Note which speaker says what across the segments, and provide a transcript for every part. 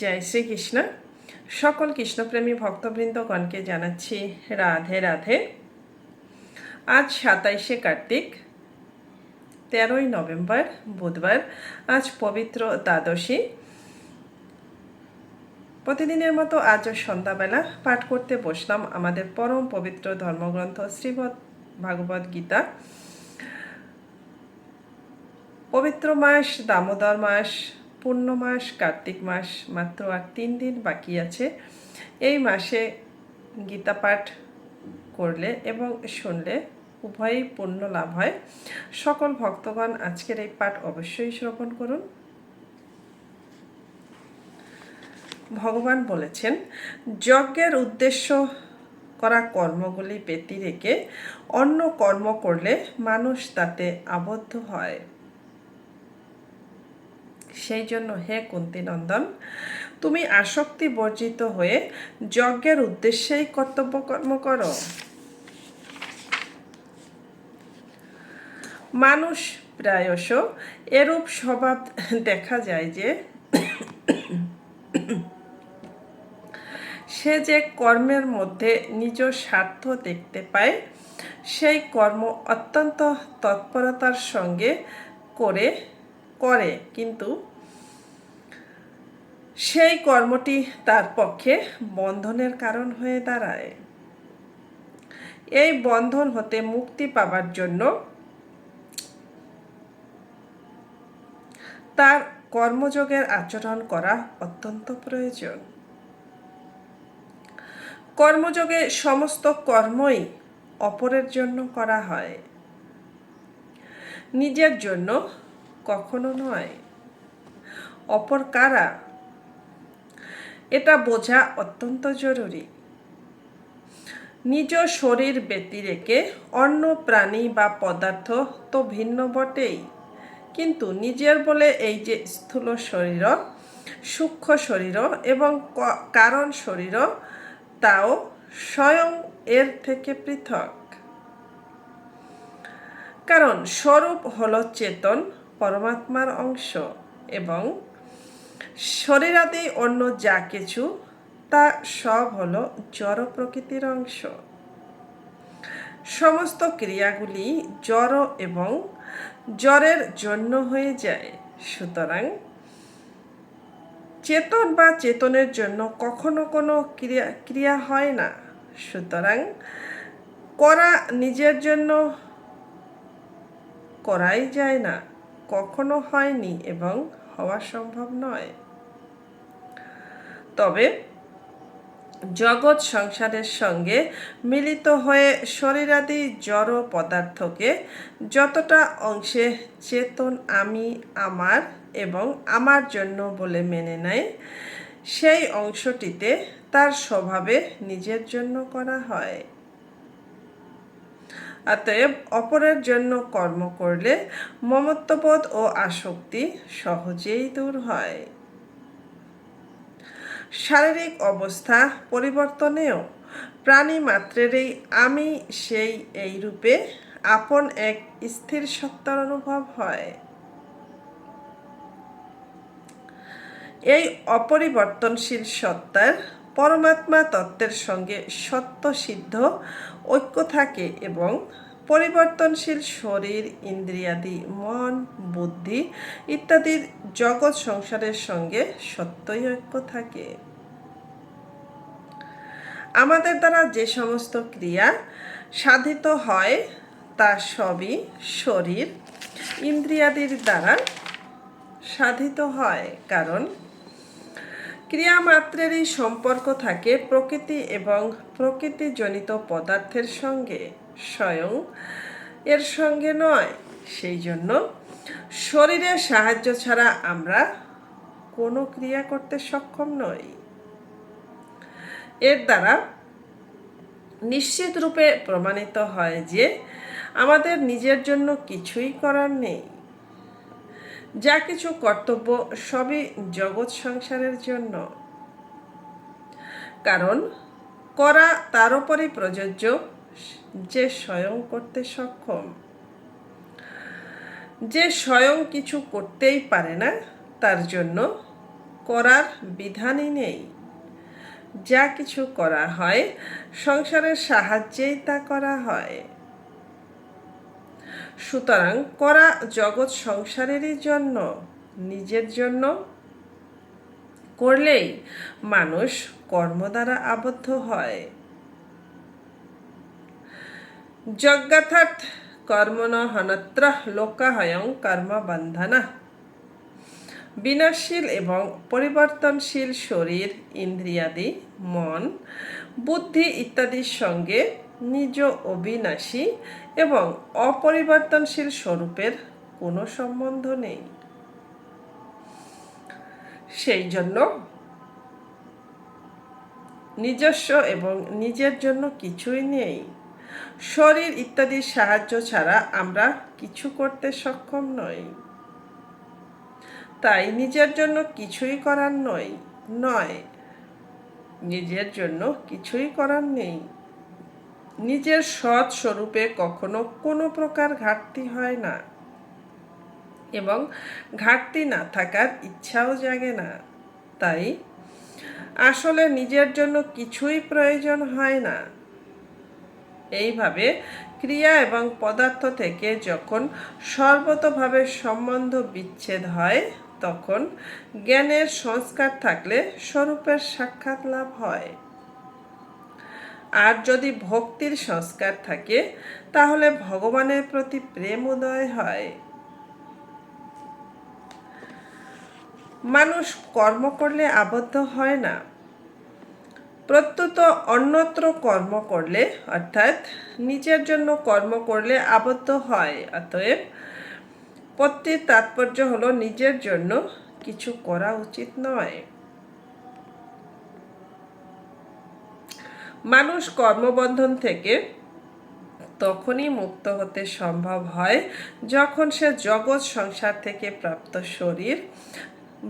Speaker 1: জয় শ্রীকৃষ্ণ। সকল কৃষ্ণপ্রেমী ভক্তবৃন্দগণকে জানাচ্ছি রাধে রাধে। আজ সাতাইশে কার্তিক, তেরোই নভেম্বর, বুধবার, আজ পবিত্র দ্বাদশী। প্রতিদিনের মতো আজও সন্ধ্যাবেলা পাঠ করতে বসলাম আমাদের পরম পবিত্র ধর্মগ্রন্থ শ্রীমৎ ভাগবত গীতা। পবিত্র মাস, দামোদর মাস পূর্ণ মাস, কার্তিক মাস মাত্র আর তিন দিন বাকি আছে। এই মাসে গীতা পাঠ করলে এবং শুনলে উভয়ই পুণ্য লাভ হয়। সকল ভক্তগণ আজকের এই পাঠ অবশ্যই শ্রবণ করুন। ভগবান বলেছেন, যজ্ঞের উদ্দেশ্য করা কর্মগুলি ব্যতি রেখে অন্য কর্ম করলে মানুষ তাতে আবদ্ধ হয়। সেই জন্য হে কুন্তিনন্দন তুমি আসক্তি বর্জিত হয়ে যজ্ঞের উদ্দেশ্যেই কর্তব্য কর্ম করো। মানুষ প্রায়শ এরূপ স্বভাব দেখা যায় যে, সে যে কর্মের মধ্যে নিজ স্বার্থ দেখতে পায়, সেই কর্ম অত্যন্ত তৎপরতার সঙ্গে করে করে, কিন্তু সেই কর্মটি তার পক্ষে বন্ধনের কারণ হয়ে দাঁড়ায়। এই বন্ধন হতে মুক্তি পাবার জন্য তার কর্মযোগের আচরণ করা অত্যন্ত প্রয়োজন। কর্মযোগে সমস্ত কর্মই অপরের জন্য করা হয়। নিজের জন্য কখনো নয়। অপর কারা? এটা বোঝা অত্যন্ত জরুরি। নিজ শরীর ব্যতি রেখে অন্য প্রাণী বা পদার্থ তো ভিন্ন বটেই। কিন্তু নিজের বলে এই যে স্থূল শরীর সূক্ষ্ম শরীর এবং কারণ শরীর তাও স্বয়ং এর থেকে পৃথক। কারণ স্বরূপ হল চেতন পরমাত্মার অংশ এবং শরীরাদি অন্য যা কিছু, তা সব হলো জড় প্রকৃতির অংশ। সমস্ত ক্রিয়াগুলি জড় এবং জ্বরের জন্য হয়ে যায়। সুতরাং চেতন বা চেতনের জন্য কখনো কোনো ক্রিয়া ক্রিয়া হয় না। সুতরাং করা নিজের জন্য করাই যায় না। কখনো হয়নি এবং হওয়া সম্ভব নয়। তবে জগৎ সংসারের সঙ্গে মিলিত হয়ে শরীরাদি জড় পদার্থকে যতটা অংশে চেতন আমি, আমার এবং আমার জন্য বলে মেনে নেয় সেই অংশটিতে তার স্বভাবে নিজের জন্য করা হয়। অতএব অপরের জন্য কর্ম করলে মমত্ববোধ ও আসক্তি সহজেই দূর হয়। শারীরিক অবস্থা পরিবর্তনেও প্রাণী মাত্রেরই আমি সেই এই রূপে আপন এক স্থির সত্তার অনুভব হয়। এই অপরিবর্তনশীল সত্তার পরমাত্মা তত্ত্বের সঙ্গে সত্য সিদ্ধ, ঐক্য থাকে এবং পরিবর্তনশীল শরীর, ইন্দ্রিয়াদি, মন, বুদ্ধি ইত্যাদির জগৎ সংসারের সঙ্গে সত্যই ঐক্য থাকে। আমাদের দ্বারা যে সমস্ত ক্রিয়া সাধিত হয়, তা সবই শরীর, ইন্দ্রিয়াদির দ্বারা সাধিত হয়। কারণ ক্রিয়া মাত্রেরই সম্পর্ক থাকে প্রকৃতি এবং প্রকৃতিজনিত পদার্থের সঙ্গে। স্বয়ং এর সঙ্গে নয়। সেই জন্য শরীরের সাহায্য ছাড়া আমরা কোনো ক্রিয়া করতে সক্ষম নই। এর দ্বারা নিশ্চিত রূপে প্রমাণিত হয় যে আমাদের নিজের জন্য কিছুই করার নেই। যা কিছু কর্তব্য সবই জগৎ সংসারের জন্য। কারণ করা তার উপরই প্রযোজ্য, যে স্বয়ং করতে সক্ষম। যে স্বয়ং কিছু করতেই পারে না, তার জন্য করার বিধানই নেই। যা কিছু করা হয়, সংসারের সাহায্যেই তা করা হয়। সুতরাং করা জগৎ সংসারেরই জন্য, নিজের জন্য করলেই মানুষ কর্ম দ্বারা আবদ্ধ হয়। যজ্ঞাথার্থ কর্মণ হনত্র লোকাহয়ং কর্মবন্ধনা। বিনাশীল এবং পরিবর্তনশীল শরীর, ইন্দ্রিয়াদি, মন, বুদ্ধি ইত্যাদির সঙ্গে নিজ অবিনাশী এবং অপরিবর্তনশীল স্বরূপের কোনো সম্বন্ধ নেই। সেই জন্য নিজস্ব এবং নিজের জন্য কিছুই নেই। শরীর ইত্যাদির সাহায্য ছাড়া আমরা কিছু করতে সক্ষম নই। তাই নিজের জন্য কিছুই করার নয় নয়। নিজের জন্য কিছুই করার নেই। নিজের সৎ স্বরূপে কখনো কোনো প্রকার ঘাটতি হয় না এবং ঘাটতি না থাকার ইচ্ছাও জাগে না। তাই আসলে নিজের জন্য কিছুই প্রয়োজন হয় না। এইভাবে ক্রিয়া এবং পদার্থ থেকে যখন সর্বতভাবে সম্বন্ধ বিচ্ছেদ হয়, তখন জ্ঞানের সংস্কার থাকলে স্বরূপের সাক্ষাৎ লাভ হয়। আর যদি ভক্তির সংস্কার থাকে, তাহলে ভগবানের প্রতি প্রেম উদয় হয়। মানুষ কর্ম করলে আবদ্ধ হয় না। প্রত্যুত অন্যত্র কর্ম করলে, অর্থাৎ নিজের জন্য কর্ম করলে আবদ্ধ হয়। অতএব পত্তির তাৎপর্য হলো নিজের জন্য কিছু করা উচিত নয়। মানুষ কর্মবন্ধন থেকে তখনই মুক্ত হতে সম্ভব হয় যখন সে জগৎ সংসার থেকে প্রাপ্ত শরীর,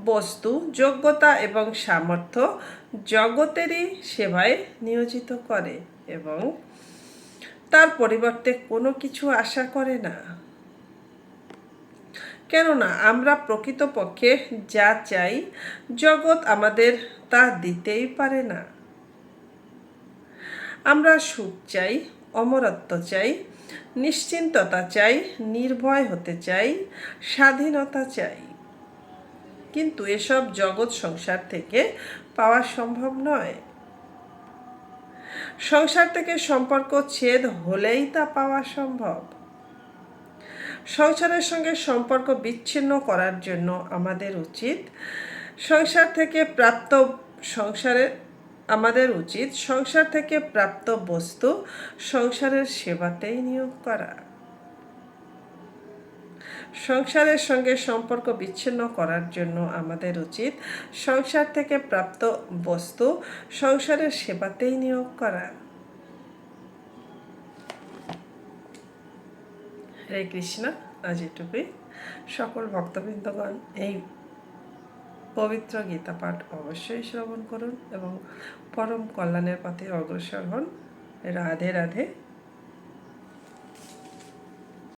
Speaker 1: বস্তু, যোগ্যতা এবং সামর্থ্য জগতেরই সেবায় নিয়োজিত করে এবং তার পরিবর্তে কোনো কিছু আশা করে না। কেননা আমরা প্রকৃতপক্ষে যা চাই, জগৎ আমাদের তা দিতেই পারে না। আমরা সুখ চাই, অমরত্ব চাই, নিশ্চিন্ততা চাই, নির্ভয় হতে চাই, স্বাধীনতা চাই। কিন্তু এসব জগৎ সংসার থেকে পাওয়া সম্ভব নয়। সংসার থেকে সম্পর্ক ছেদ হলেই তা পাওয়া সম্ভব। সংসারের সঙ্গে সম্পর্ক বিচ্ছিন্ন করার জন্য আমাদের উচিত সংসার থেকে প্রাপ্ত সংসারের আমাদের উচিত সংসার থেকে প্রাপ্ত বস্তু সংসারের সেবাতেই নিয়োগ করা। সংসারের সঙ্গে সম্পর্ক বিচ্ছিন্ন করার জন্য আমাদের উচিত সংসার থেকে প্রাপ্ত বস্তু সংসারের সেবাতেই নিয়োগ করা। হরে কৃষ্ণ, আজ এটুকুই। সকল ভক্তবৃন্দগণ, এই পবিত্র গীতা পাঠ অবশ্যই শ্রবণ করুন এবং পরম কল্যাণের পথে অগ্রসর হন। রাধে রাধে।